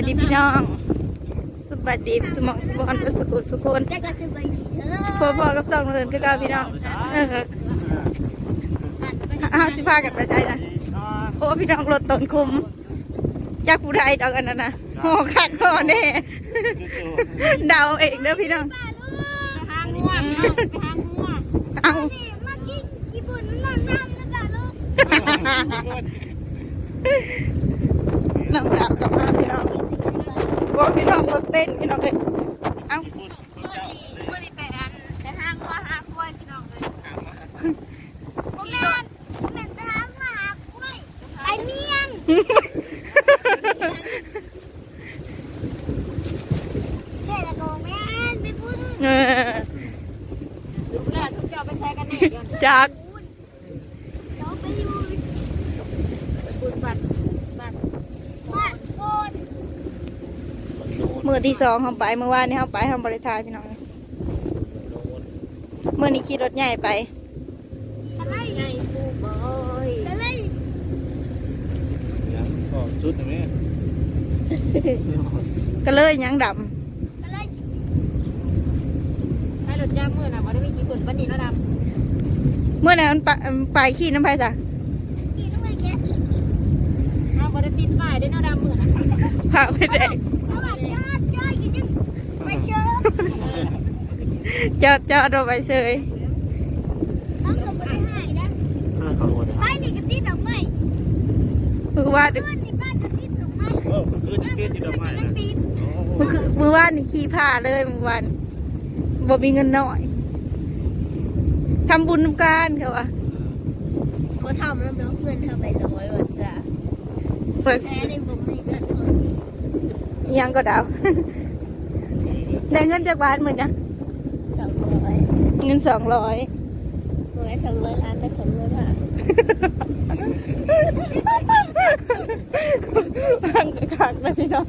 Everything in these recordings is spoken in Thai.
วัสดีพี่น้องสวัสดีสมองสมองประสุขสุขนสบายดีเอพ่อพ่อกับสองเรือนก็เก้าพี่น้องเออห้าสิบห้ากันไปใช่นะโอ้พี่น้องรถต้นคุมจากผู้ใดดอกอันนั้นนะโอ้คักโอ้แน่เดาเองเด้อพี่น้องไปหางง่วงไปหาง่วงเอา นี่มากินญี่ปุ่นมันนั่งน้ำนะจ๊ะลูกน้องดาวกลับมาพี่น้องว่าพี่น้องรถเต้นพี่น้องเลยเอาเมื่อนี้เมื่อนี้ไปอันไปหาง่วงหากล้วยพี่น้องเลยผมแม่นผมแม่นไปหาง่วงหากล้วยไปเมียงเจ๊ละโกแม่นไปพุ่นเออลูกแรกทุกเจ้าไปแช่กันแน่ย้อนจาก เดี๋ยวไปอยู่ไปพุ่นบัตรบัตรบัตรโอน มื อที่สองเขาไปเมื่อวานนี้เขาไปเขาบริทายพี่น้องเมื่อนี้ขี่รถใหญ่ไปอะไรไงปูบอยอะไรก็ชุดนะแม่ก็เลยหยังดอะไรให้รถจ้ามือนะบ่ได้มีกี่คนปานนี้แล้วดำเมื่อนั้นมันไปไปขี่น้ำไผ่จ้ะขี่ต้องไปแกะำเอาบ่ได้ติดป้ายได้เนาะดำมือนะพาไปได้สวัสดีจ้าจ้ากินยังไปเชิญ จอดจอดรถไปเฉยต้องเกิดไปหายนะเขาหมดไปนี่กระติดดอกไม้มือว่าเพื่อนนี่บ้านกระติดดอกไม้เออคือที่เตี้ยที่ดอกไม้กระนะติดมือคือมือว่านนี่ขี่ผ้าเลยมือวานบ่มีเงินหน่อยทำบุญน้ำการเขาว่าเขาทำแล้วเดี๋ยวเพื่อนเธอไปร้อยว่าซะเปิดแพ้ในผมไม่กันคนนี้อิหยังก็ดาว ได้เงินจากบ้านเหมือนนะสองร้อย เงินสองร้อยร้อยสองร้อยล้านได้สองร้อยบาทพังกระคักนะพี่น้อง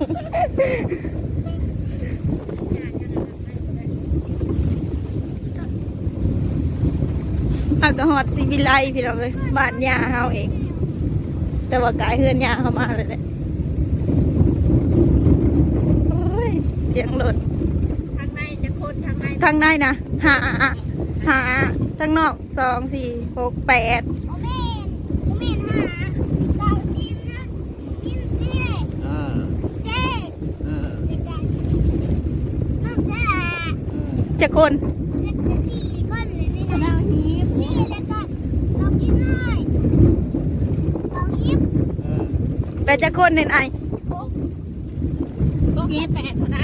อากาฮอดซีวิไลพี่น้องเลยบ้านยาเฮาเอง แต่ว่ากายเฮือนยาเข้ามาเลยแหละโอ้ยเสียงรถทางในจะคนทางในทางในนะหา หาทางนอกสองสี่หกแปดอเมนโอเมนหาดาวซินนะกินจีนอ่าเจ๊อ่าตะกองจ้าจะคนเด็กจะสี่ก้อนเลยนี่นะเราหิบนี่แล้วก็เรากินน้อยเราหิบอ่าแต่จะคนในไหนโอ๊ะเจ๊แปดเท่าไร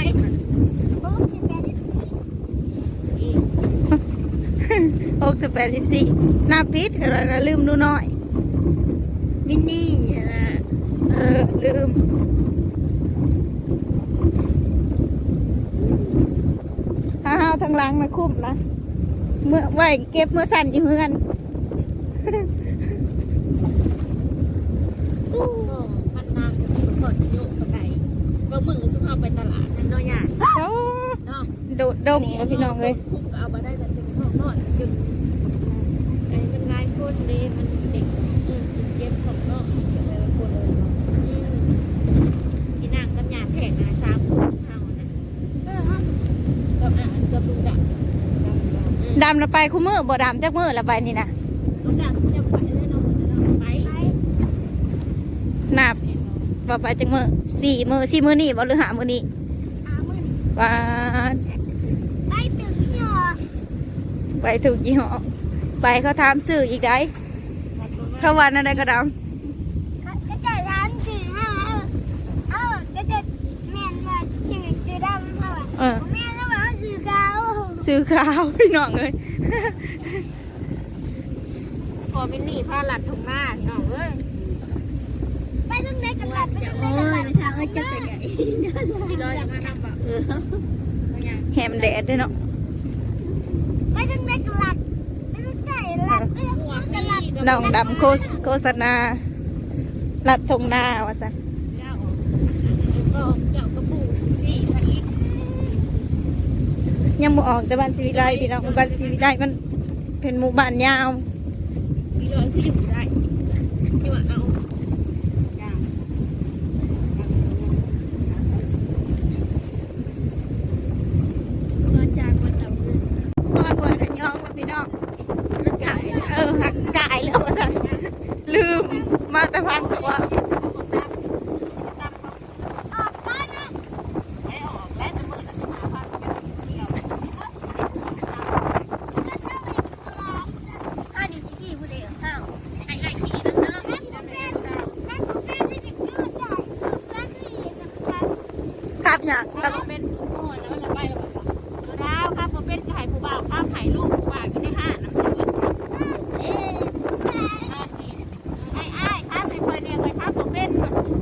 โอ๊ะเจ๊แปดสิบสี่ หกสิบแปดสิบสี่หน้าพิษอะไรนะลืมดูหน่อยมินนี่นะเออลืมห้าห้าวทางหลังนะคุ้มนะเมื่อไว้เก็บเมื่อสั่นอยู่เฮือนตู้มันนางกดโยกกับไหนว่ามือสุภาพไปตลาดนั่นเนาะย่าโอ้เนาะโดดดงแล้วพี่น้องเลยคุ้มก็เอามาได้กันเป็น ห้องนอนจุดไอ้มันง่ายคนเด้มันเด็กอืมเย็นของนาะเก็บไว้คนเลยเนาะอืมที่นั่งกับยาแผงนะสามคนสุภาพนะเออฮะกับอะกับลุงดักอืมดำละไปคู่มือบ่ดำจักมือละไปนี่นะลุงดักจะไปได้เนาะเนาะไปไปนับว่ไปจักมือสี่มือสี่มือนี่บ่หรือหามือนี่ว่า ไปตึกนี่หรอ ไปถูกยี่ห้อไปเขาถามสื่ออีกได้เขาวันอะไรก็ดก็จะร้านสื่อให้เออก็จะแม่นว่าชื่อชื่อดำเขาอะำเออแม่แล้วว่าสื่อเก่าซื้อข้าวพี่น้องเลยพอเป็นหนี้ผ้าหลัดถุงหน้าพี่น้องเอ้ยไปตรงไหนกันล่ะไปตรงไหนกันล่ะไปทางเออจะเป็นใหญ่พี่ร้อยจะมาทำแบบเออไม่อยากแฮมแดดด้วยเนาะ ไปตรงไหนกันล่ะไม่รู้ใช่ล่ะไปตรงไหนกั น้องดำโฆษณาลัดทงนาว่าสันเจ้าก็เจ้ากระสันยังมูออกแต่บ้านสีวิไลพี่น้องบ้านสีวิไลมันเป็นหมู่บ้านยาวมีรอยที่อยู่ได้ที่ว่าเอาอย่าง กับอย่าง ถ้า กับ บ่เป็นโอ้ยแล้วมันละไปแล้วมันดาวครับบ่เป็นไก่ผู้บ่าวข้ามไข่ลูกผู้บ่าวอยู่ในห้างน้ำซื้อ เอ๊ะ ห้าสี่ไอ้ไอ้ครับเป็นคนเรียกไปครับบ่เป็นมาซื้อ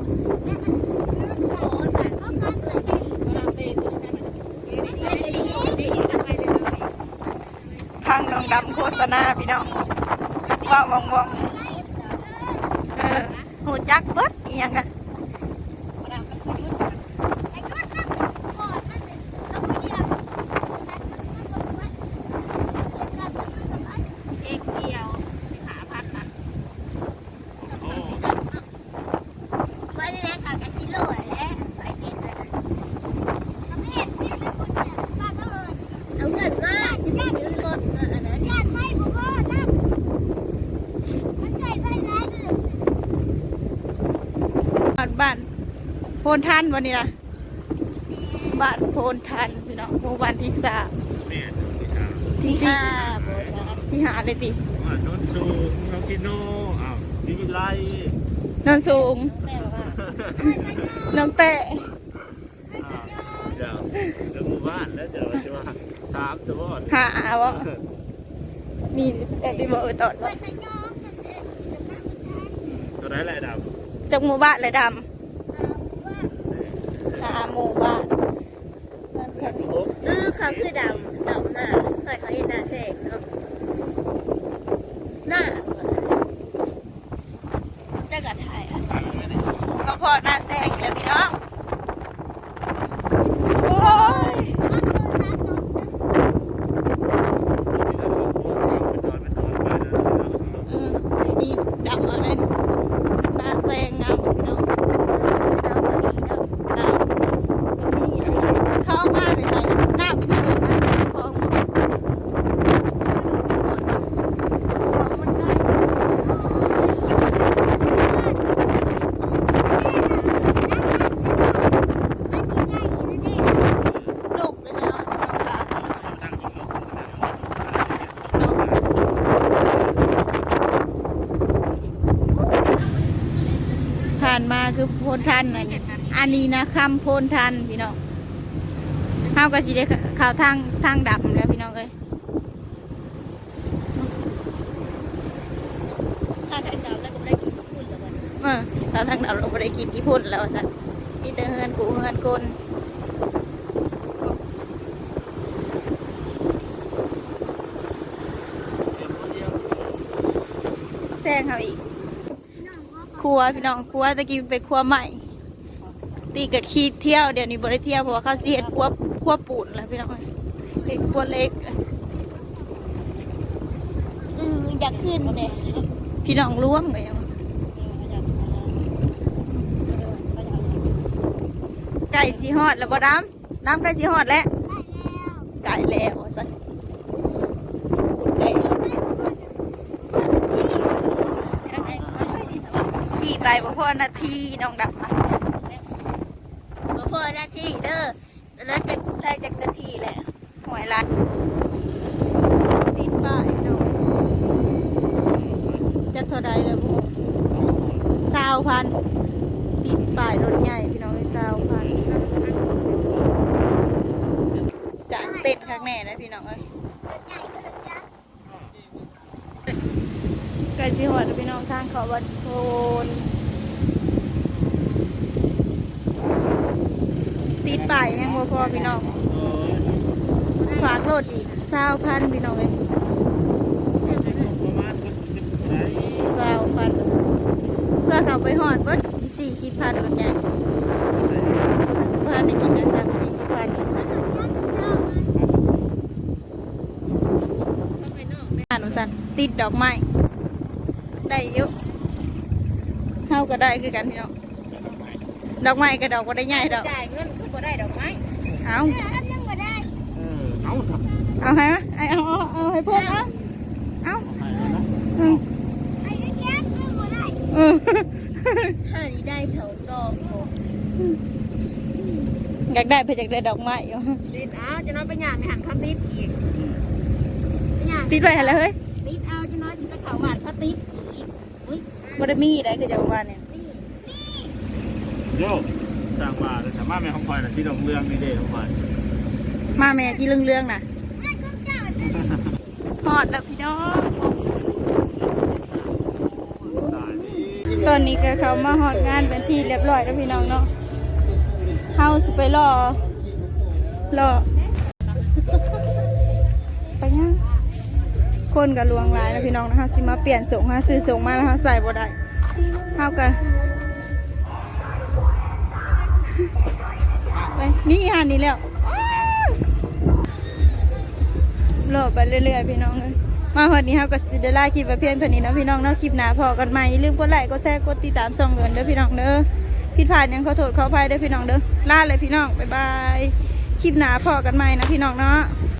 โอ้ยแต่ก็คัดเลยได้ เวลาเป็นก็ได้มันเก็บเงินได้ดีได้ไปเลย พังน้องดำโฆษ ณาพี่น้องว่าวงวงหูจักเบิดอีหยังอะ เวลาก็คือยุด ไอ้ก็จะปอดมันเลยแล้วก็เหยียบชัดมันก็มัน เอกเดียวสิหาพันนะ ไปได้แล้วค่ะกันที่โลแล้วไปกินเลยทำให้เห็นที่ในคนเนี่ยป้าก็เออเอาเงินมาจะได้ซื้อรถอันนั้นญาติไฟผมก็นั่งมันใช่ไฟร้ายเลย บ้านบ้านโพนทันวันนี้นะบ้านโพนทันพี่น้องหมู่บ้านที่สามแม่ที่สามที่สี่ที่หาเลยติว่าโนนสูงน้องกิโน่อ้าวดิวิไลนอนสูงแม่บอกว่าน้องเตะเดี๋ยวเดี๋ยวหมู่บ้านแล้วเดี๋ยวจะว่าสามจะว่าหาวะมีแต่ที่บอกเออตอดไปว่าใส่ยอมมันเด็กจะนั่งมันแทนตัวไหนแหละดาวจากหมู่บ้านเลยดว่าำ หาหมู่บ้านโอ้เออเขาคือดำดำหน้าเห็นหน้าเสกเนาะหน้าจะกัดถ่ายอะ ก็พอหน้าแซงอยู่แล้วพี่น้องโอ้ย จอดไม่จอดไปนะ เออนี่ดำอะไรนี่หน้าแซงงามพี่น้องน้ำเข้ามาไปใส่น้ำนี่เขาเดินมาใส่คลองหมด ลูกเลยนะสิครับค่ะ ตั้งกินนก ผ่านมาคือโพ นทันอันนี้อันนี้นะคำโพนทันพี่น้องเฮาก็สิได้ข่าวทางทางดับแล้วพี่น้องเอ้ยข้าได้ดาวแล้วก็ไม่ได้กินพูดแล้วมันเออข่าวทางดับเราบ่ได้กินกี่พุ่นแล้วสัมีแต่เฮือนกูเฮือนคนแซงเขาอีกค รัวพี่น้องครัวตะกี้เป็นครัวใหม่ ตีกับขี้เที่ยวเดี๋ยวนี้บริเที่ยวเพราะว่าเขาเสียครัวครัวปูนแล้วพี่น้องเป็นครัวเล็กอืมอยากขึ้นเลยพี่น้องร่วมเลยไก่สีหอดแล้วบ่ดำน้ำไก่สีหอดแล้วไก่แล้วสันขี่ไป บ่พอนาทีน้องดำอะมาพอหน้าที่เด้อแล้วจะได้จากนาทีแหละหวยไรติดป้ายน้องจะเท่าไรแล้วพวกสาวพันติดป้ายรถใหญ่พี่น้องไอ้สาวพันกางเต้นข้างแน่นะพี่น้องเอ้ยก็จะจ้าไก่สีหอดพี่น้องทางเขาวัดโพน ติดป้ายยังบ่พอพี่น้อง ฝากโหลดอีกสาวพันพี่น้องเอ้ยประมาณก็จะได้สาวพัน เพื่อเขาไปหอดเบิดสี่สิบพันรถใหญ่พันในกินกันสามสี่สิบพันนี่ช่องไอ้นอกอ่านอุสันติดดอกไม้ได้เยอะเฮาก็ได้คือกันพี่น้อง ดอกไม้กับดอกก็ได้ใหญ่ดอกจ่ายเงินคือบ่ได้ดอกไม้เอาอันยังก็ได้เออเอาเอาให้มะเอาเอาเอาให้เพื่อนเอาเอาอืมไอ้แจ๊คยังก็ได้เออห้านี่ได้สองดอกผมอยากได้เพื่ออยากได้ดอกไม้อยู่ติดเอาจะน้อยไปย่างไม่หันพัดติดอีกย่างติดไว้ให้แล้วเฮ้ยติดเอาจะน้อยสิไปเขาหวานพัดติดอีกอุ้ยบไดมีได้คือจะประมาณเนี่ย นี่โยสร้างบ้านเลยแต่มาแม่ของคอยน่ะที่ดงเรืองนี่เด้ของคอยมาแม่ที่เรื่องๆน่ะไม่ข้าเจ้าจะฮอดแล้วพี่น้อง ตายนี่ตอนนี้ก็เขามาฮอดงานเป็นที่เรียบร้อยแล้วพี่น้องเนาะเฮาสิไปรอ รอ ไปยังคนกับลวงหลายแล้วพี่น้องนะคะสิมาเปลี่ยนส่งฮะซื้อส่งมาแล้วฮะใส่บ่ได้เฮากัน นี่หันนี่แล้วรอไปเรื่อยๆพี่น้องเลยมาวันนี้เฮาก็สิได้ลาคลิปไว้เพียงเท่านี้นะพี่น้องเนาะคลิปหน้าพอกันใหม่อย่าลืมกดไลค์กดแชร์กดติดตามส่องเงินเด้อพี่น้องเด้อผิดพลาดยังขอโทษขออภัยเด้อพี่น้องเด้อลาเลยพี่น้องบ๊ายบายคลิปหน้าพอกันใหม่นะพี่น้องเนาะ